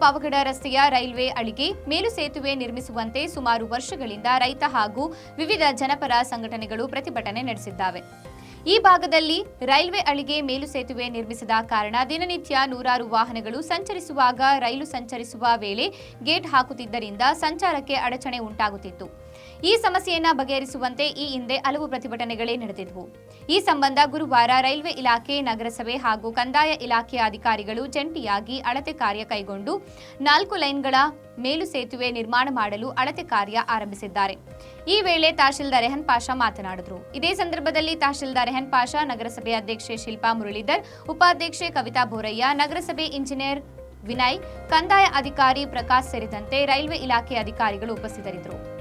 ಪಾವಗಡ ರಸ್ತೆಯ ರೈಲ್ವೆ ಅಳಿಗೆ ಮೇಲು ಸೇತುವೆ ನಿರ್ಮಿಸುವಂತೆ ಸುಮಾರು ವರ್ಷಗಳಿಂದ ರೈತ ಹಾಗೂ ವಿವಿಧ ಜನಪರ ಸಂಘಟನೆಗಳು ಪ್ರತಿಭಟನೆ ನಡೆಸಿದ್ದಾವೆ. ಈ ಭಾಗದಲ್ಲಿ ರೈಲ್ವೆ ಅಳಿಗೆ ಮೇಲು ಸೇತುವೆ ನಿರ್ಮಿಸಿದ ಕಾರಣ ದಿನನಿತ್ಯ ನೂರಾರು ವಾಹನಗಳು ಸಂಚರಿಸುವಾಗ ರೈಲು ಸಂಚರಿಸುವ ವೇಳೆ ಗೇಟ್ ಹಾಕುತ್ತಿದ್ದರಿಂದ ಸಂಚಾರಕ್ಕೆ ಅಡಚಣೆ ಉಂಟಾಗುತ್ತಿತ್ತು. ಈ ಸಮಸ್ಯೆಯನ್ನು ಬಗೆಹರಿಸುವಂತೆ ಈ ಹಿಂದೆ ಹಲವು ಪ್ರತಿಭಟನೆಗಳೇ ನಡೆದಿದ್ವು. ಈ ಸಂಬಂಧ ಗುರುವಾರ ರೈಲ್ವೆ ಇಲಾಖೆ, ನಗರಸಭೆ ಹಾಗೂ ಕಂದಾಯ ಇಲಾಖೆಯ ಅಧಿಕಾರಿಗಳು ಜಂಟಿಯಾಗಿ ಅಳತೆ ಕಾರ್ಯ ಕೈಗೊಂಡು ನಾಲ್ಕು ಲೈನ್ಗಳ ಮೇಲು ಸೇತುವೆ ನಿರ್ಮಾಣ ಮಾಡಲು ಅಳತೆ ಕಾರ್ಯ ಆರಂಭಿಸಿದ್ದಾರೆ. ಈ ವೇಳೆ ತಹಶೀಲ್ದಾರ್ ರೆಹನ್ ಪಾಷಾ ಮಾತನಾಡಿದರು. ಇದೇ ಸಂದರ್ಭದಲ್ಲಿ ತಹಶೀಲ್ದಾರ್ ರೆಹನ್ ಪಾಷಾ, ನಗರಸಭೆ ಅಧ್ಯಕ್ಷೆ ಶಿಲ್ಪಾ ಮುರಳೀಧರ್, ಉಪಾಧ್ಯಕ್ಷೆ ಕವಿತಾ ಬೋರಯ್ಯ, ನಗರಸಭೆ ಇಂಜಿನಿಯರ್ ವಿನಯ್, ಕಂದಾಯ ಅಧಿಕಾರಿ ಪ್ರಕಾಶ್ ಸೇರಿದಂತೆ ರೈಲ್ವೆ ಇಲಾಖೆ ಅಧಿಕಾರಿಗಳು ಉಪಸ್ಥಿತರಿದ್ದರು.